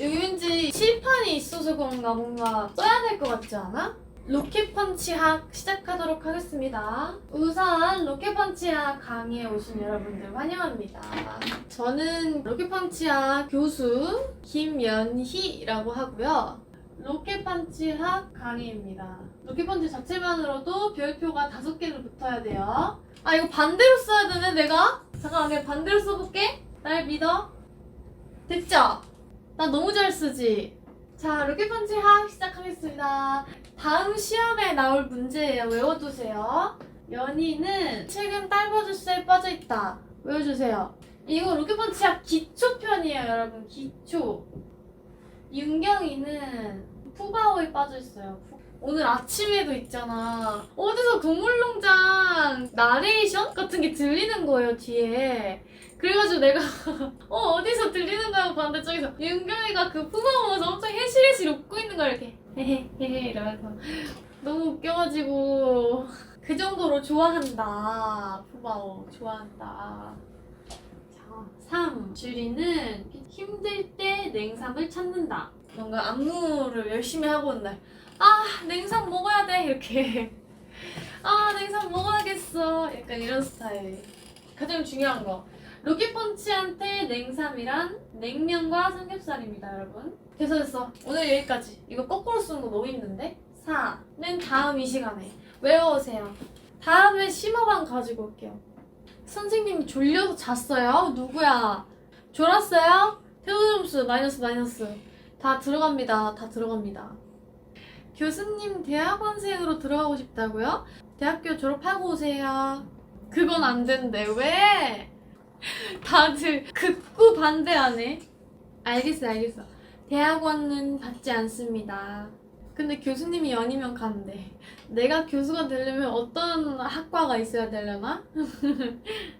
여기 왠지 칠판이 있어서 그런가 뭔가 써야 될 것 같지 않아? 로켓펀치학 시작하도록 하겠습니다. 우선 로켓펀치학 강의에 오신 여러분들 환영합니다. 저는 로켓펀치학 교수 김연희라고 하고요. 로켓펀치학 강의입니다. 로켓펀치 자체만으로도 별표가 다섯 개는 붙어야 돼요. 아 이거 반대로 써야 되네 내가? 잠깐만 내가 반대로 써볼게. 날 믿어. 됐죠? 나 너무 잘 쓰지? 자, 로켓펀치 학 시작하겠습니다. 다음 시험에 나올 문제예요. 외워두세요. 연희는 최근 딸버주스에 빠져있다. 외워주세요. 이거 로켓펀치 학 기초편이에요, 여러분. 기초. 윤경이는 푸바오에 빠져있어요. 푸- 오늘 아침에도 있잖아. 어디서 동물농장 나레이션 같은 게 들리는 거예요, 뒤에. 그래가지고 내가 어 어디서 들리는 거야 봤는데 저기서. 윤경이가 그 보면서 엄청 해실해실 웃고 있는 거야 이렇게 헤헤헤 이러면서 너무 웃겨가지고 그 정도로 좋아한다. 푸바오 좋아한다. 자, 3. 주리는 힘들 때 냉삼을 찾는다. 뭔가 안무를 열심히 하고 온 날. 아 냉삼 먹어야 돼. 이렇게. 아 냉삼 먹어야겠어. 약간 이런 스타일. 가장 중요한 거 로켓펀치한테 냉삼이란 냉면과 삼겹살입니다, 여러분. 됐어. 오늘 여기까지. 이거 거꾸로 쓰는 거 너무 힘든데? 4는 다음 이 시간에 외워오세요. 다음에 심어방 가지고 올게요. 선생님이 졸려서 잤어요? 누구야? 졸았어요? 태우 점수 마이너스 마이너스. 다 들어갑니다. 다 들어갑니다. 교수님 대학원생으로 들어가고 싶다고요? 대학교 졸업하고 오세요. 그건 안 된대. 왜? 다들 극구 반대하네. 알겠어, 알겠어. 대학원은 받지 않습니다. 근데 교수님이 연이면 간대. 내가 교수가 되려면 어떤 학과가 있어야 되려나?